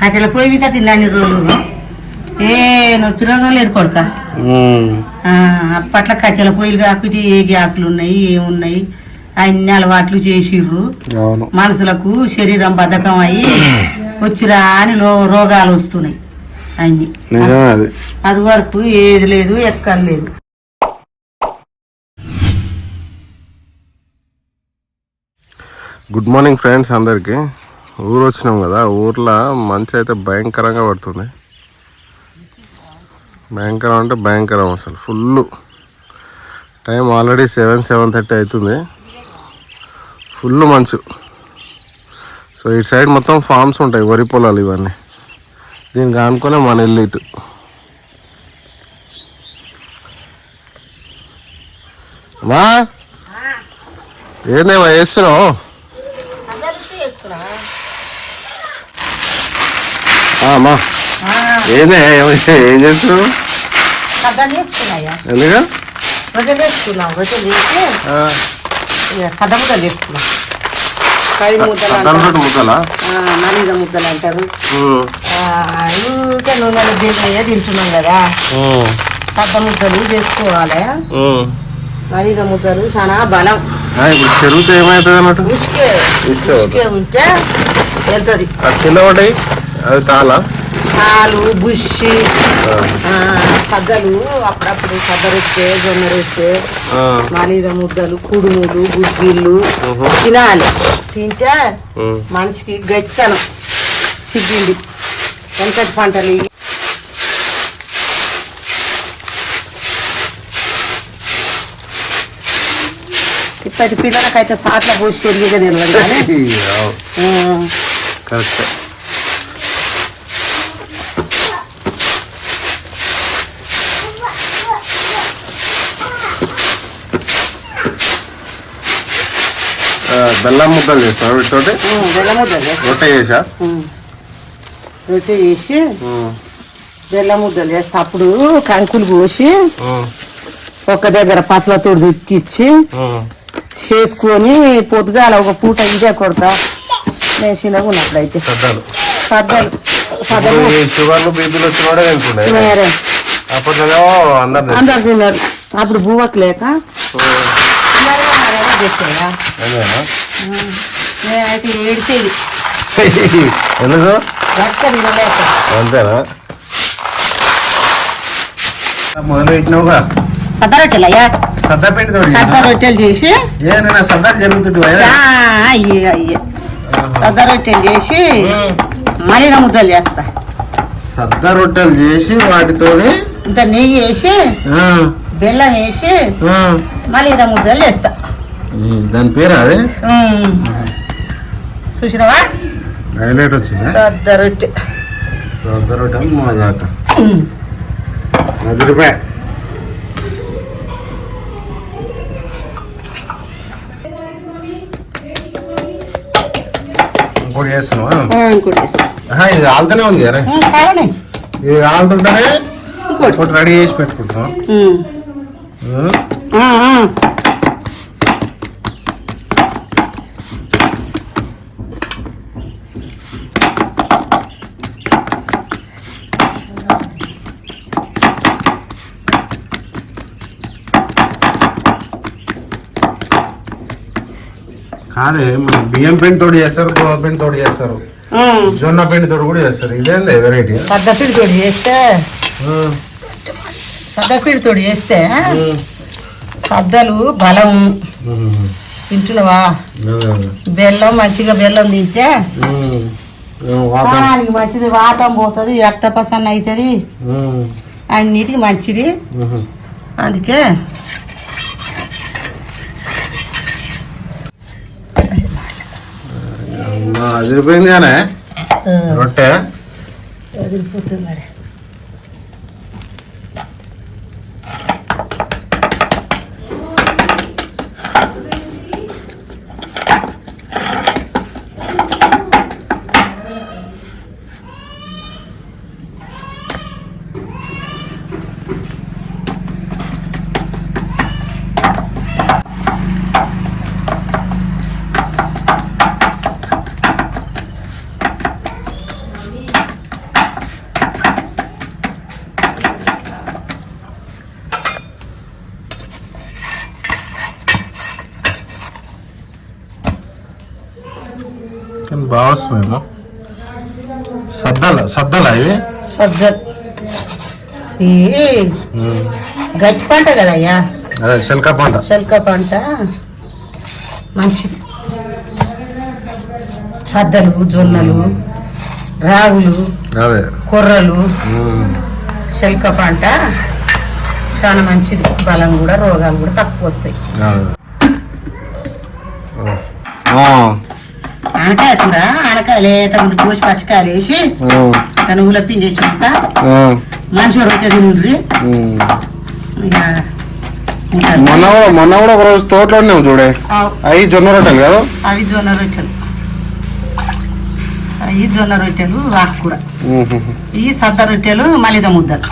కట్టెల పొయ్యి మీద తిన్నాను రోజులు ఏ నొప్పి రోగం లేదు కొడుక. అప్పట్లో కట్టెల పొయ్యిలు కాకపోతే ఏ గ్యాసులు ఉన్నాయి ఏమున్నాయి? అన్ని అలవాట్లు చేసిర్రు. అవును. మనుషులకు శరీరం బద్ధకం అయ్యి వచ్చిరా అని రోగాలు వస్తున్నాయి అన్ని. అది. అది వరకు ఏది లేదు ఎక్కర్లేదు గుడ్ మార్నింగ్ ఫ్రెండ్స్ అందరికి. ఊరు వచ్చినాం కదా ఊర్లో మంచి అయితే భయంకరంగా పడుతుంది. భయంకరం అంటే భయంకరం అసలు full time already seven seven thirty అవుతుంది. ఫుల్ మంచు. సో ఇటు సైడ్ మొత్తం ఫార్మ్స్ ఉంటాయి వరి పొలాలు ఇవన్నీ. దీనికి ఆనుకునే మన ఇల్లు ఇటు. అమ్మా ఏందేమో వేస్తున్నావు ఆ, అమ్మా ఏందే ఏమైతే ఏం చేస్తున్నావు? కథలు చేసుకున్నాయా ఎందుకు? రొట్టెలు చేసుకున్నాం రొట్టెలు చేసి ఆ, ఇక కథ కూడా చేసుకున్నాం ఐదు ముద్దలు అద్దాల అంటారు. తోటి ముద్దలా? ఆ, నలిగ ముద్దలు అంటారు. ఉమ్, ఆ, ఊరికే నూనెలు దేశయ్య తింటున్నాం కదా. ఉమ్, కథ ముద్దలు చేసుకోవాలి. ఉమ్. ముద్దలు చాలా బలం. ఆ, ఇప్పుడు చెరువుతో ఏమవుతుంది అన్నట్టు ఇసుకే ఉంటే వెళ్తుంది. కింద పడ్డాయి? అవి తాళా బుష్షి ఆ, కద్దలు అప్పుడప్పుడు కద్ద రొట్టె జొన్న ఆ, మాలీద ముద్దలు కుడుములు గుగ్గిళ్ళు తినాలి. తింటే. మనిషికి గట్టితనం సిగ్గుంది వెనకటి పంటలు. ఇప్పటి పిల్లలకైతే సాక పోసి తెలియదు ఆ, కరెక్ట్. బెల్లం ముద్దలు చేస్తావు వీటితోటి? బెల్లం ముద్దలు రొట్టె చేసా. రొట్టె చేసి బెల్లం ముద్దలు చేస్తే. అప్పుడు కంకులు పోసి ఒక దగ్గర పసలతో దుక్కిచ్చి. చేసుకొని పొద్దుగాల ఒక పూట ఇదే కొడతా. నేను చిన్నగా ఉన్నప్పుడు అయితే షుగర్లు బీపీలు వచ్చి కూడా అందరు తిన్నారు అప్పుడు బువ్వకు లేక చెప్పారా? నేనైతే ఎందుకు? అంతేనా? మొదలు పెట్టినావుగా సద్ద రొట్టెలు అయ్యా సద్దపిండి తోడి సద్ద రొట్టెలు చేసి. జరుగుతుంది సద్ద రొట్టెలు చేసి మళ్ళీ ముద్దలు చేస్తా. సద్ద రొట్టెలు చేసి వాటితోని ఇంత నెయ్యి వేసి ఆ, బెల్లం వేసి. మళ్ళీ ఇద ముద్దలు చేస్తా. దాని పేరు అదే. చూసినావా? హైలైట్ వచ్చింది? సద్ద రొట్టె సద్ద రొట్టెలు మజాక. పది రూపాయ ఇంకోటి చేస్తున్నావా? ఇంకోటి ఇది ఆల్తనే ఉంది కదా ఇది ఆలుతుంటేనే ఇంకోటి. రెడీ చేసి పెట్టుకుంటున్నాం మన బియ్యం పిండి తోటి చేస్తారు గోధుమ పిండి తోటి చేస్తారు. జొన్న పిండి తోటి కూడా చేస్తారు. ఇదేంది వెరైటీ సద్దపిడి తోడు చేస్తే? సద్దపిడి తోడు చేస్తే సద్దలు బలం. తింటున్నావా? బెల్లం మంచిగా బెల్లం తింటే ప్రాణానికి మంచిది వాతం పోతుంది రక్త ప్రసన్న అవుతుంది అన్నిటికి మంచిది. అందుకే అదిరిపోయింది ఆ, రొట్టె. వదిలిపోతుంది మరి. బాగా వస్తున్నాయేమో సద్దల సద్దల ఇవి? సద్ద. ఈ గట్టి పంట కదయ్యా? అదే శల్క పంట. శల్క పంట. మంచిది. సద్దలు జొన్నలు రాగులు అదే. కొర్రలు. శల్క పంట. చాలా మంచిది. బలం కూడా రోగాలు కూడా తక్కువ వస్తాయి. ఆనకాయ కూర ఆనకాయ లేత ముందు పోసి పచ్చికాయలు వేసి పిండి చుట్టా ఆ, మనిషి రొట్టె తినుండ్రి మొన్న కూడా- మొన్న కూడా ఒక రోజు తోటలో ఉన్నాం చూడే. అవి. జొన్న రొట్టెలు కదా? అవి జొన్న రొట్టెలు. అవి జొన్న రొట్టెలు ఆకుకూర ఉహు. ఈ సద్ద రొట్టెలు మలిద ముద్దలు.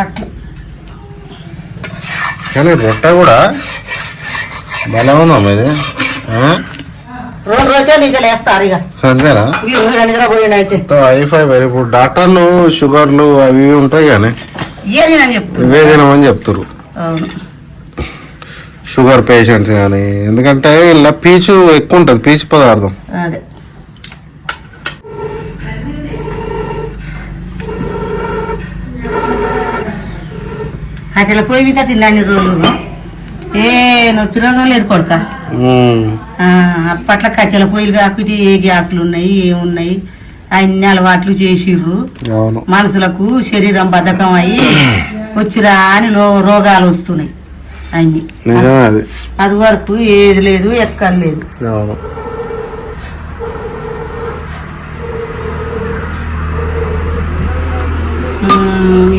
అట్లా. కానీ రొట్టె కూడా భలే ఉందా ఇది? రెండు రొట్టెలు ఇక లేస్తారు ఇక. అంతేనా? ఇప్పుడు డాక్టర్లు షుగర్లు అవి ఉంటాయి కానీ ఏది నేను చెప్తున్నా ఇవే తినమని చెప్తారు అవును. షుగర్ పేషెంట్స్ కానీ ఎందుకంటే ఇలా పీచు ఎక్కువ ఉంటుంది పీచు పదార్థం. అదే. అట్లా పోయి మీద తిన్నాను రోజులు ఏ నొప్పి రోగం లేదు కొడుక. అప్పట్లో కట్టెల పొయ్యిలు కాకపోతే ఏ గ్యాసులు ఉన్నాయి ఏమున్నాయి? అన్ని అలవాట్లు చేసిర్రు. మనుషులకు శరీరం బద్ధకం అయ్యి వచ్చిరా అని రోగాలు వస్తున్నాయి అన్ని. అది. వరకు ఏది లేదు ఎక్కర్లేదు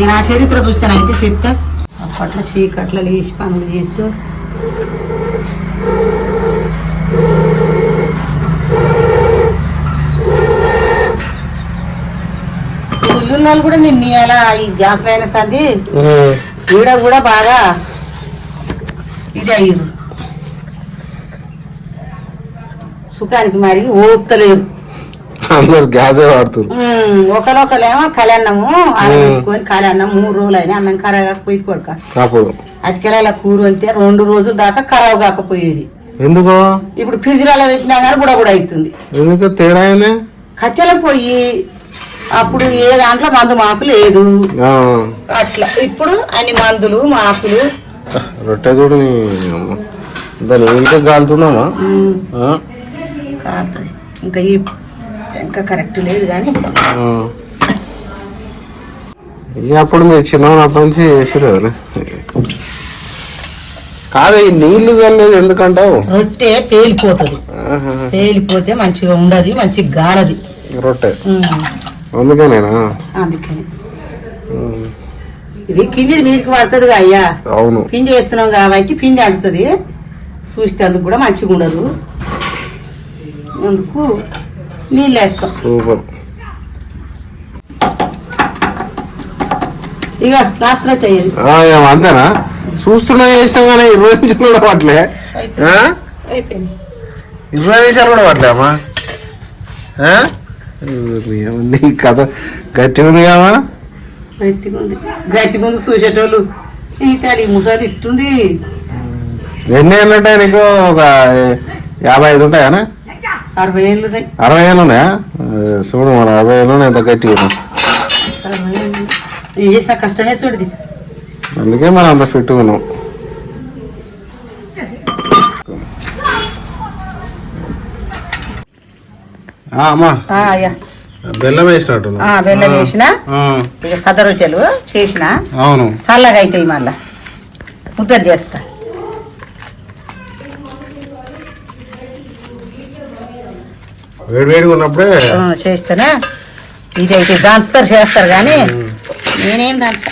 నా చరిత్ర చూస్తాను అయితే చెప్తా. అప్పట్లో చీకట్లో లేచి పనులు చేస్తూ వాళ్ళు కూడా నిన్న ఇవాళ ఈ గ్యాస్ అయిన సంది. ఈడ కూడా బాగా ఇది అయ్యారు సుఖానికి మరి ఓపుతలేరు. అందరు గ్యాసే వాడుతారు. ఒకరొకరేమో కళ్యాణము ఆరబెట్టుకొని కళ్యాణం మూడు రోజులు అయినా అన్నం ఖరాబ్ కాకపోయేది కొడుక. అప్పుడు. అటుకెళ్ళ కూర అంటే రెండు రోజుల దాకా ఖరాబ్ కాకపోయేది ఎందుకు? ఇప్పుడు ఫ్రిడ్జ్లలో పెట్టినా కానీ బుడ బుడ అవుతుంది ఎందుకు తేడా కట్టెల పొయ్యి అప్పుడు ఏ దాంట్లో మందు మాకు లేదు. అట్లా. ఇప్పుడు అన్ని మందులు మాకులు రొట్టె చూడు. దాని ఇంకా కాలుతుందమ్మా? కాలుతుంది. ఇంకా ఈ ఇంకా కరెక్ట్ లేదు కానీ. అప్పుడు మీరు చిన్నప్పటి నుంచి చేసారు కదా. ఈ నీళ్ళు చల్లేదు ఎందుకంటావు? రొట్టె పేలిపోతుంది. పేలిపోతే మంచిగా ఉండదు మంచిగా గాలది రొట్టె. అందుకేనేనా? అందుకని. ఇది కింది మీదకి పడుతుంది అయ్యా. అవును. పిండి వేస్తున్నాం కాబట్టి పిండి అంటుతుంది చూస్తే అందుకు కూడా మంచిగా ఉండదు. అందుకు నీళ్ళు వేస్తాం. సూపర్. ఇక లాస్ట్ రొట్టె అయ్యేది అంతేనా? చూస్తున్నా చేసినాం కానీ ఇరవై నిమిషాలు కూడా పట్టలే. ఇరవై నిమిషాలు కూడా పట్టలే నీ కథ గట్టి ఉంది కామా గట్టిగా ఉంది. గట్టిగా ఉంది చూసేటోళ్ళు ఈ ముసలి ఇట్టుంది. ఎన్ని ఏళ్ళు ఉంటాయి నీకు? ఒక యాభై ఐదు ఉంటాయా అరవై ఏళ్ళు ఉన్నాయి అరవై ఏళ్ళు ఉన్నాయా చూడు మన అరవై ఏళ్ళు ఎంత నేను చేసిన కష్టమే చూడది. అందుకే మనం అంత ఫిట్గా ఉన్నాం అమ్మా. అయ్యా. బెల్లం వేసినట్టు ఆ, బెల్లం వేసిన? ఇక సద రొట్టెలు చేసిన? అవును. చల్లగా అవుతాయి మళ్ళా. ముద్దలు చేస్తా. వేడి వేడిగా ఉన్నప్పుడే చేస్తేనే? ఇది అయితే దంచుతారు చేస్తారు కానీ నేనేం దంచ?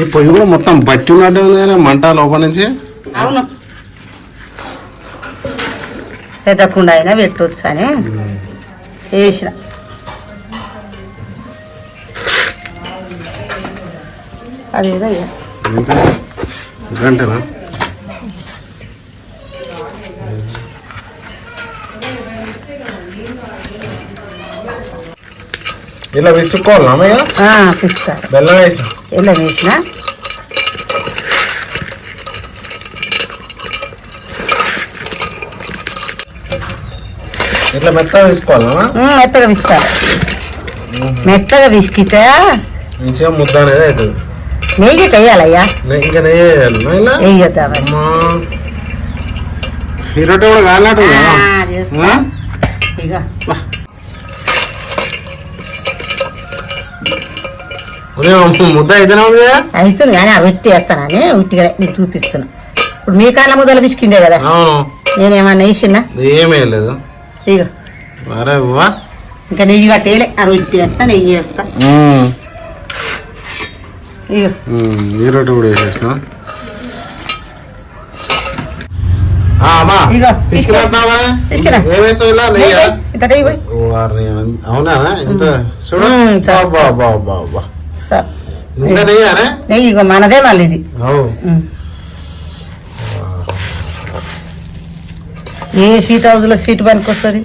ఈ పొయ్యి కూడా మొత్తం బట్టి ఉన్నట్టు మంట లోపల నుంచి? అవును. పెద్ద కుండ అయినా పెట్టవచ్చు అని వేసిన. అదేదో ఇలా పిస్తారు బెల్లం వేసిన? ఇలా వేసిన? ఇట్లా మెత్తగా తీసుకోవాలా మెత్తగా విసుకోవాలి మెత్తగా విసికితే మంచిగా ముద్ద అనేది అవుతుంది. నెయ్యి వేయాలయ్యా నెయ్యి- ఇంకా నెయ్యి వేయాలనా ఇలా? వేయొద్దా ఈ రొట్టె కూడా చేస్తా. ఇక ముద్ద అయితేనే ఉంది? అవుతుంది కానీ ఆ ఉట్టి వేస్తానని ఉట్టిగా నీకు చూపిస్తున్నా. ఇప్పుడు మీ కాళ్ళ ముద్దలు పిసికిందే కదా? నేనేమన్నా వేసినా? ఏమీ లేదు ఇక అరే వా ఇంకా నెయ్యి కట్టేయలే. ఆ రొట్టి వేస్తా నెయ్యి ఈ రొట్టె కూడా వేసేసిన వారిని అవునా? ఇంత చూడు. ఇంత నెయ్యి మనదే మళ్ళీ ఇది అవు ఉమ్. ఏ సీట్ హౌస్లో సీట్ పనికి వస్తుంది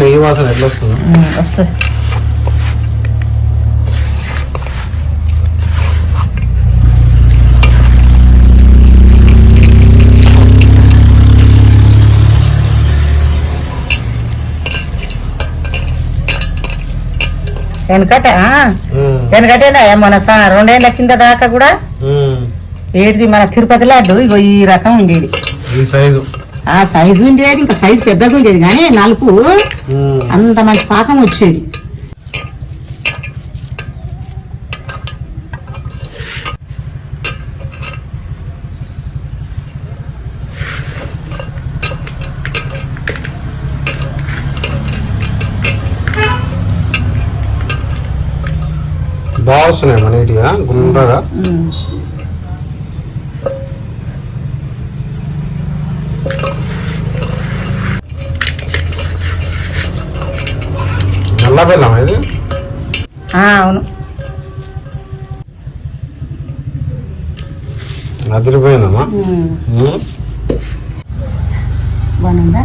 నెయ్యి వాసన ఎట్లా వస్తుందా. వస్తుంది. వెనకట. వెనకటేనా మన సా రెండేళ్ళ కింద దాకా కూడా. ఏడిది మన తిరుపతి లడ్డు ఇగో ఈ రకం ఉండేది ఈ సైజు ఆ సైజు ఉండేది ఇంకా సైజు పెద్దగా ఉండేది కానీ నలుపు. అంత మంచి పాకం వచ్చేది బాగా వస్తున్నాయి మన నీట్గా గుండ్రగా. నల్ల బెల్లం ఇది? అవును. అదిరిపోయిందమ్మా. బాగుందా?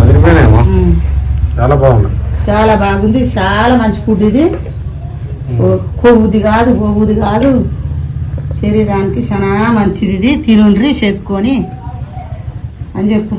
అదిరిపోయినాయమ్మా. చాలా బాగున్నాయి. చాలా బాగుంది. చాలా మంచి ఫుడ్ ఇది. కొవ్వుది కాదు కొవ్వుది కాదు శరీరానికి చాలా మంచిది తినుండ్రి చేసుకొని అని చెప్పు.